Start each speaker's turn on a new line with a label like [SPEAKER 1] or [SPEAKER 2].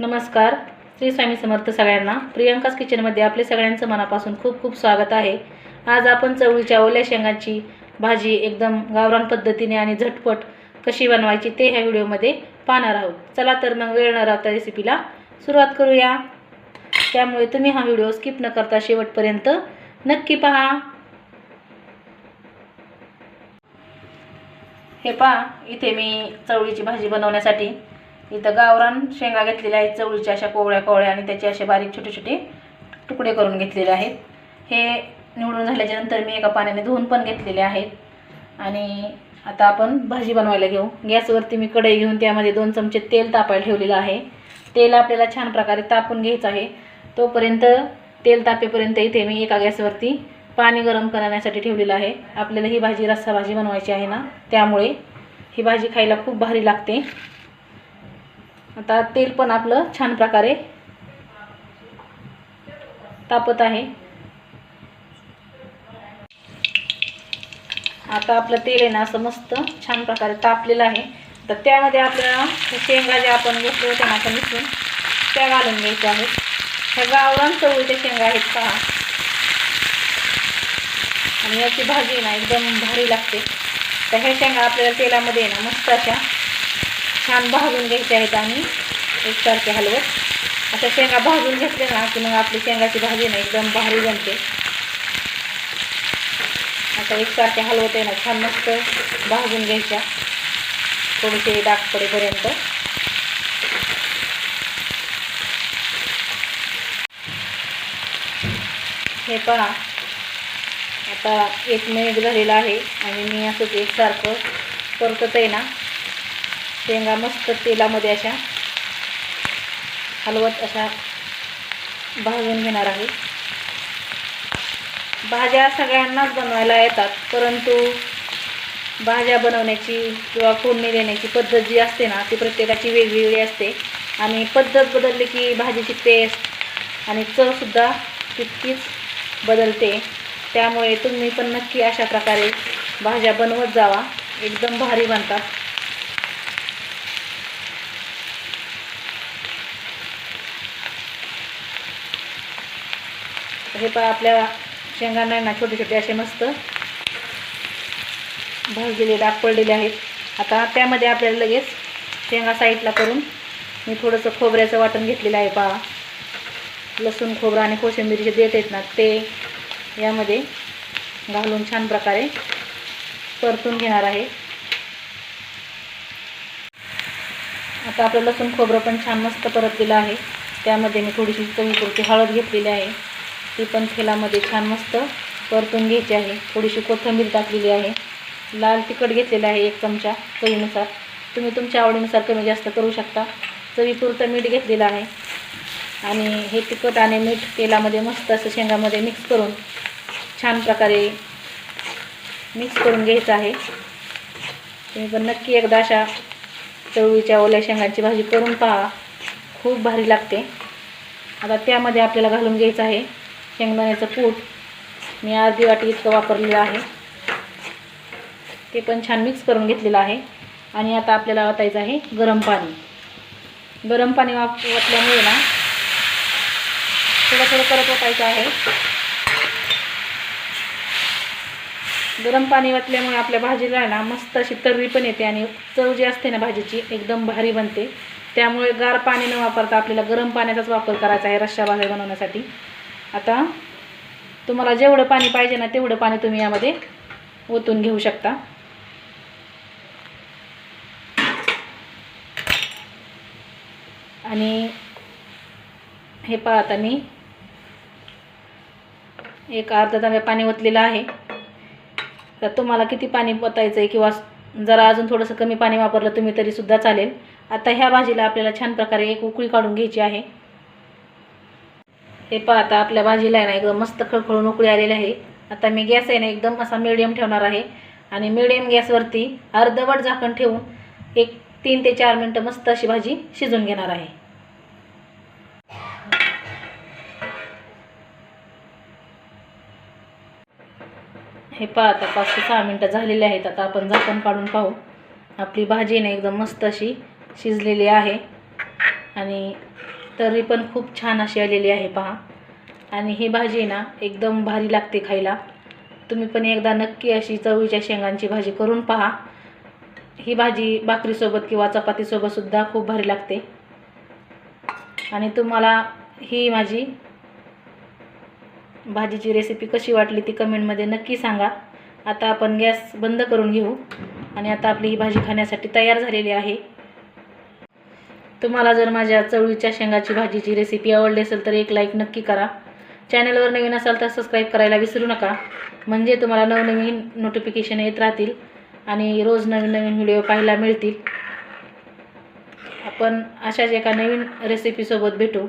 [SPEAKER 1] नमस्कार. श्री स्वामी समर्थ सगळ्यांना. प्रियंकाच किचनमध्ये आपले सगळ्यांचं मनापासून खूप खूप स्वागत आहे. आज आपण चवळीच्या ओल्या शेंगाची भाजी एकदम गावरान पद्धतीने आणि झटपट कशी बनवायची ते ह्या व्हिडिओमध्ये पाहणार आहोत. चला तर मग वेळ न राहता रेसिपीला सुरुवात करूया. त्यामुळे तुम्ही हा व्हिडिओ स्किप न करता शेवटपर्यंत नक्की पहा. हे पहा इथे मी चवळीची भाजी बनवण्यासाठी इथं गावरान शेंगा घेतलेल्या आहेत चवळीच्या अशा कोवळ्या कोवळ्या आणि त्याचे असे बारीक छोटे छोटे तुकडे करून घेतलेले आहेत. हे निवडून झाल्याच्यानंतर मी एका पाण्याने धुवून पण घेतलेले आहेत. आणि आता आपण भाजी बनवायला घेऊ. गॅसवरती मी कढई घेऊन त्यामध्ये दोन चमचे तेल तापायला ठेवलेलं आहे. तेल आपल्याला छान प्रकारे तापून घ्यायचं आहे. तोपर्यंत तेल तापेपर्यंत इथे मी एका गॅसवरती पाणी गरम करण्यासाठी ठेवलेलं आहे. आपल्याला ही भाजी रस्सा भाजी बनवायची आहे ना त्यामुळे ही भाजी खायला खूप भारी लागते. आता तेल पण आपलं छान प्रकारे तापत आहे. आता आपलं तेल आहे ना असं मस्त छान प्रकारे तापलेलं आहे. तर त्यामध्ये आपल्याला शेंगा ज्या आपण घेतले होते ना आपण मिसळून त्या घालून घ्यायच्या आहेत. ह्या गावरान चवळीच्या शेंगा आहेत पहा. आणि याची भाजी ना एकदम भारी लागते. तर ह्या शेंगा आपल्याला तेलामध्ये ना मस्त अशा छान भाजून घ्यायचे आहेत आणि एकसारखे हलवत. अशा शेंगा भाजून घेतले ना की मग आपली शेंगाची भाजी ना एकदम भारी बनते. आता एकसारखे हलवत आहे ना छान मस्त भाजून घ्यायच्या. थोडेसे डाग पडेपर्यंत. हे पहा. आता एक मिनिट झालेला आहे आणि मी असंच एकसारखं परतत आहे ना. शेंगा मस्त तेलामध्ये अशा हलवत अशा भाजून घेणार आहे. भाज्या सगळ्यांनाच बनवायला येतात परंतु भाज्या बनवण्याची किंवा फोडणी देण्याची पद्धत जी असते ना ती प्रत्येकाची वेगवेगळी असते. आणि पद्धत बदलली की भाजीची टेस्ट आणि चवसुद्धा तितकीच बदलते. त्यामुळे तुम्ही पण नक्की अशा प्रकारे भाज्या बनवत जावा. एकदम भारी बनतात. हे पण आपल्या शेंगांना ना छोटे छोटे असे मस्त भाजलेले डाग पडलेले आहेत. आता त्यामध्ये आपल्याला लगेच शेंगा साईडला करून मी थोडंसं खोबऱ्याचं वाटण घेतलेलं आहे पहा. लसूण खोबरं आणि कोशिंबीर जे देत आहेत ना ते यामध्ये घालून छान प्रकारे परतून घेणार आहे. आता आपलं लसूण खोबरं पण छान मस्त परतलेलं आहे. त्यामध्ये मी थोडीशी चवीपुरती हळद घेतलेली आहे. ती पण तेलामध्ये छान मस्त परतून घ्यायची आहे. थोडीशी कोथिंबीर टाकलेली आहे. लाल तिखट घेतलेलं आहे एक चमचा चवीनुसार. तुम्ही तुमच्या आवडीनुसार कमी जास्त करू शकता. चवीपुरतं मीठ घेतलेलं आहे. आणि हे तिखट आणि मीठ तेलामध्ये मस्त असं शेंगामध्ये मिक्स करून छान प्रकारे मिक्स करून घ्यायचं आहे. तुम्ही पण नक्की एकदा अशा चवळीच्या ओल्या शेंगांची भाजी करून पहा. खूप भारी लागते. आता त्यामध्ये आपल्याला घालून घ्यायचं आहे. शेंगदाण्याचं पूट मी अर्धी वाटी इतकं वापरलेलं आहे. ते पण छान मिक्स करून घेतलेलं आहे. आणि आता आपल्याला वाटायचं आहे गरम पाणी. गरम पाणी वाप वाटल्यामुळे ना थोडं थोडं करत वाटायचं आहे. गरम पाणी वाटल्यामुळे आपल्या भाजीला ना मस्त अशी तर्री पण येते आणि चव जी असते ना भाजीची एकदम भारी बनते. त्यामुळे गार पाणी न वापरता आपल्याला गरम पाण्याचाच वापर करायचा आहे रश्शा भाज्या बनवण्यासाठी. आता तुम्हाला जेवढं पाणी पाहिजे ना तेवढं पाणी तुम्ही यामध्ये ओतून घेऊ शकता. आणि हे पाहता आता मी. एक अर्धा तांब्या पाणी ओतलेलं आहे. तर तुम्हाला किती पाणी ओतायचं आहे किंवा जरा अजून थोडंसं कमी पाणी वापरलं तुम्ही तरीसुद्धा चालेल. आता ह्या भाजीला आपल्याला छान प्रकारे एक उकळी काढून घ्यायची आहे. हे पहा आता आपल्या भाजीला आहे ना एकदम मस्त खळखळून उकळी आलेली आहे. आता मी गॅस आहे ना एकदम असा मिडियम ठेवणार आहे. आणि मिडियम गॅसवरती अर्धवट झाकण ठेवून एक तीन ते चार मिनटं मस्त अशी भाजी शिजून घेणार आहे. हे पहा आता पाच ते सहा मिनटं झालेली आहेत. आता आपण झाकण काढून पाहू. आपली भाजी ना एकदम मस्त अशी शिजलेली आहे. आणि तरी पण खूप छान अशी आलेली आहे पहा. आणि ही भाजी ना एकदम भारी लागते खायला. तुम्ही पण एकदा नक्की अशी चवळीच्या शेंगांची भाजी करून पहा. ही भाजी भाकरीसोबत किंवा चपातीसोबतसुद्धा खूप भारी लागते. आणि तुम्हाला ही माझी भाजीची रेसिपी कशी वाटली ती कमेंटमध्ये नक्की सांगा. आता आपण गॅस बंद करून घेऊ. आणि आता आपली ही भाजी खाण्यासाठी तयार झालेली आहे. तुम्हाला जर माझ्या चवळीच्या शेंगाची भाजीची रेसिपी आवडली असेल तर एक लाईक नक्की करा. चॅनलवर नवीन असाल तर सबस्क्राईब करायला विसरू नका. म्हणजे तुम्हाला नवनवीन नोटिफिकेशन येत राहतील आणि रोज नवीन नवीन व्हिडिओ पाहायला मिळतील. आपण अशाच एका नवीन रेसिपीसोबत भेटू.